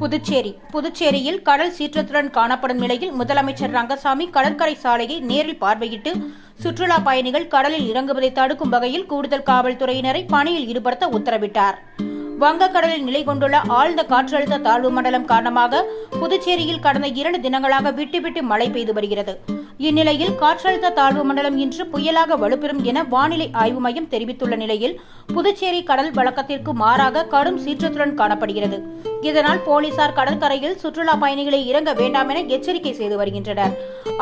புதுச்சேரி. புதுச்சேரியில் கடல் சீற்றத்துடன் காணப்படும் நிலையில் முதலமைச்சர் ரங்கசாமி கடற்கரை சாலையை நேரில் பார்வையிட்டு சுற்றுலா பயணிகள் கடலில் இறங்குவதை தடுக்கும் வகையில் கூடுதல் காவல்துறையினரை பணியில் ஈடுபடுத்த உத்தரவிட்டார். வங்கக்கடலில் நிலை கொண்டுள்ள ஆழ்ந்த காற்றழுத்த தாழ்வு மண்டலம் காரணமாக புதுச்சேரியில் கடந்த இரண்டு தினங்களாக விட்டு விட்டு மழை பெய்து வருகிறது. இந்நிலையில் காற்றழுத்த தாழ்வு மண்டலம் இன்று புயலாக வலுப்பெறும் என வானிலை ஆய்வு மையம் தெரிவித்துள்ள நிலையில் புதுச்சேரி கடல் வழக்கத்திற்கு மாறாக கடும் சீற்றத்துடன் காணப்படுகிறது. இதனால் போலீசார் கடற்கரையில் சுற்றுலா பயணிகளை இறங்க வேண்டாம் என எச்சரிக்கை செய்து வருகின்றனர்.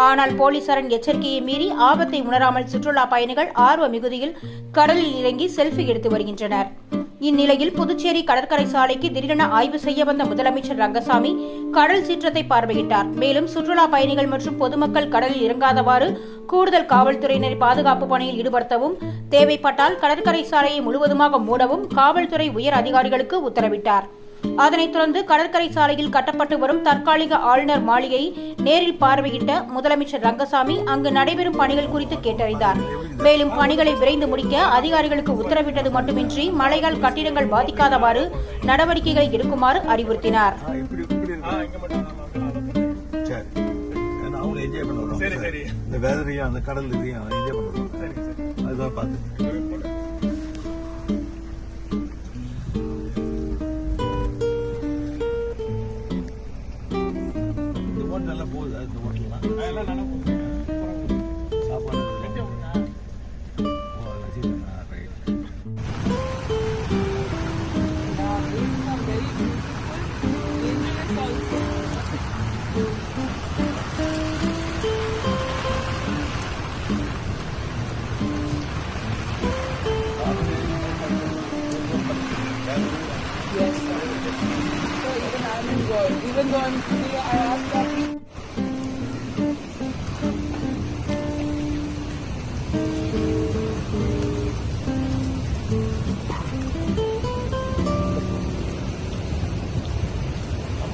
ஆனால் போலீசாரின் எச்சரிக்கையை மீறி ஆபத்தை உணராமல் சுற்றுலா பயணிகள் ஆர்வ மிகுதியில் கடலில் இறங்கி செல்ஃபி எடுத்து வருகின்றனர். இந்நிலையில் புதுச்சேரி கடற்கரை சாலைக்கு திடீரென ஆய்வு செய்ய வந்த முதலமைச்சர் ரங்கசாமி கடல் சீற்றத்தை பார்வையிட்டார். மேலும் சுற்றுலா பயணிகள் மற்றும் பொதுமக்கள் கடலில் இறங்காதவாறு கூடுதல் காவல்துறையினரை பாதுகாப்பு பணியில் ஈடுபடுத்தவும் தேவைப்பட்டால் கடற்கரை சாலையை முழுவதுமாக மூடவும் காவல்துறை உயர் அதிகாரிகளுக்கு உத்தரவிட்டார். அதனைத் தொடர்ந்து கடற்கரை சாலையில் கட்டப்பட்டு வரும் தற்காலிக ஆளுநர் மாளிகையை நேரில் பார்வையிட்ட முதலமைச்சர் ரங்கசாமி அங்கு நடைபெறும் பணிகள் குறித்து கேட்டறிந்தார். மேலும் பணிகளை விரைந்து முடிக்க அதிகாரிகளுக்கு உத்தரவிட்டது மட்டுமின்றி மழையால் கட்டிடங்கள் பாதிக்காதவாறு நடவடிக்கைகளை எடுக்குமாறு அறிவுறுத்தினார். இந்த அந்த கடல் இதையும் என்ஜாய் பண்ணுவாங்க அதுதான் பார்த்து. Yes, sir. So even I'm in good. Even though I'm today, I ask that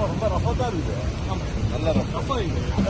ரொம்ப ரஃபா தான் இருக்குது நல்ல ரஃபா அப்பா இங்க. அந்த